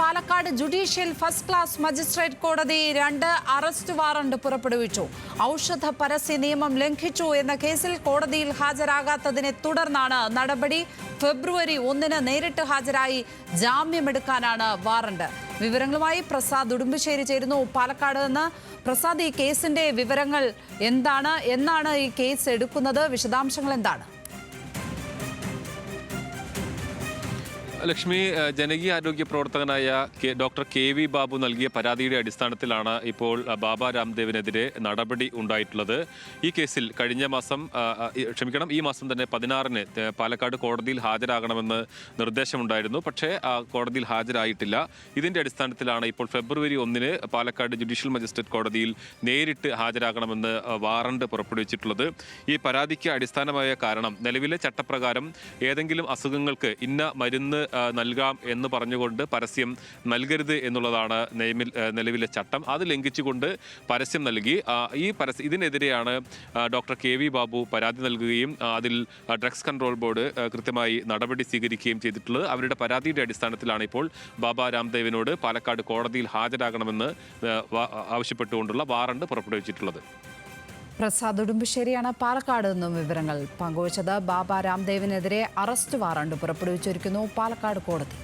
Palakkad judicial first class magistrate കോടതി രണ്ട് arrest warrant പുറപ്പെടുവിച്ചു. ഔഷധ പരസ്യ നിയമം ലംഘിച്ചു എന്ന കേസിൽ കോടതിയിൽ ഹാജരാകാത്തതിനെ തുടർന്നാണ് നടപടി ഫെബ്രുവരി ഒന്നിന് നേരിട്ട് ഹാജരായി ജാമ്യമെടുക്കാനാണ് വാറണ്ട്. വിവരങ്ങളുമായി പ്രസാദ് ഉടുമ്പശ്ശേരി ചേരുന്നു. പാലക്കാട് നിന്ന് പ്രസാദ് ഈ കേസിന്റെ വിവരങ്ങൾ എന്താണ്? എന്നാണ് ഈ കേസ് എടുക്കുന്നത്. വിശദാംശങ്ങൾ എന്താണ്? ലക്ഷ്മി ജനകീയ ആരോഗ്യ പ്രവർത്തകനായ ഡോക്ടർ കെ വി ബാബു നൽകിയ പരാതിയുടെ അടിസ്ഥാനത്തിലാണ് ഇപ്പോൾ ബാബ രാംദേവിനെതിരെ നടപടി ഉണ്ടായിട്ടുള്ളത്. ഈ കേസിൽ കഴിഞ്ഞ മാസം ക്ഷമിക്കണം ഈ മാസം തന്നെ പതിനാറിന് പാലക്കാട് കോടതിയിൽ ഹാജരാകണമെന്ന് നിർദ്ദേശമുണ്ടായിരുന്നു. പക്ഷേ കോടതിയിൽ ഹാജരായിട്ടില്ല. ഇതിന്റെ അടിസ്ഥാനത്തിലാണ് ഇപ്പോൾ ഫെബ്രുവരി ഒന്നിന് പാലക്കാട് ജുഡീഷ്യൽ മജിസ്ട്രേറ്റ് കോടതിയിൽ നേരിട്ട് ഹാജരാകണമെന്ന് വാറണ്ട് പുറപ്പെടുവിച്ചിട്ടുള്ളത്. ഈ പരാതിക്ക് അടിസ്ഥാനമായ കാരണം നിലവിലെ ചട്ടപ്രകാരം ഏതെങ്കിലും അസുഖങ്ങൾക്ക് ഇന്ന മരുന്ന് നൽകാം എന്ന് പറഞ്ഞുകൊണ്ട് പരസ്യം നൽകരുത് എന്നുള്ളതാണ് നിയമിൽ നിലവിലെ ചട്ടം. അത് ലംഘിച്ചുകൊണ്ട് പരസ്യം നൽകി. ഈ പരസ്യം ഇതിനെതിരെയാണ് ഡോക്ടർ കെ വി ബാബു പരാതി നൽകുകയും അതിൽ ഡ്രഗ്സ് കൺട്രോൾ ബോർഡ് കൃത്യമായി നടപടി സ്വീകരിക്കുകയും ചെയ്തിട്ടുള്ളത്. അവരുടെ പരാതിയുടെ അടിസ്ഥാനത്തിലാണ് ഇപ്പോൾ ബാബ രാംദേവിനോട് പാലക്കാട് കോടതിയിൽ ഹാജരാകണമെന്ന് ആവശ്യപ്പെട്ടുകൊണ്ടുള്ള വാറണ്ട് പുറപ്പെടുവിച്ചിട്ടുള്ളത്. പ്രസാദ് ഉടുമ്പശ്ശേരിയാണ് പാലക്കാട് നിന്നും വിവരങ്ങൾ പങ്കുവച്ചത് ബാബ രാംദേവിനെതിരെ അറസ്റ്റ് വാറണ്ട് പുറപ്പെടുവിച്ചിരിക്കുന്നു പാലക്കാട് കോടതി.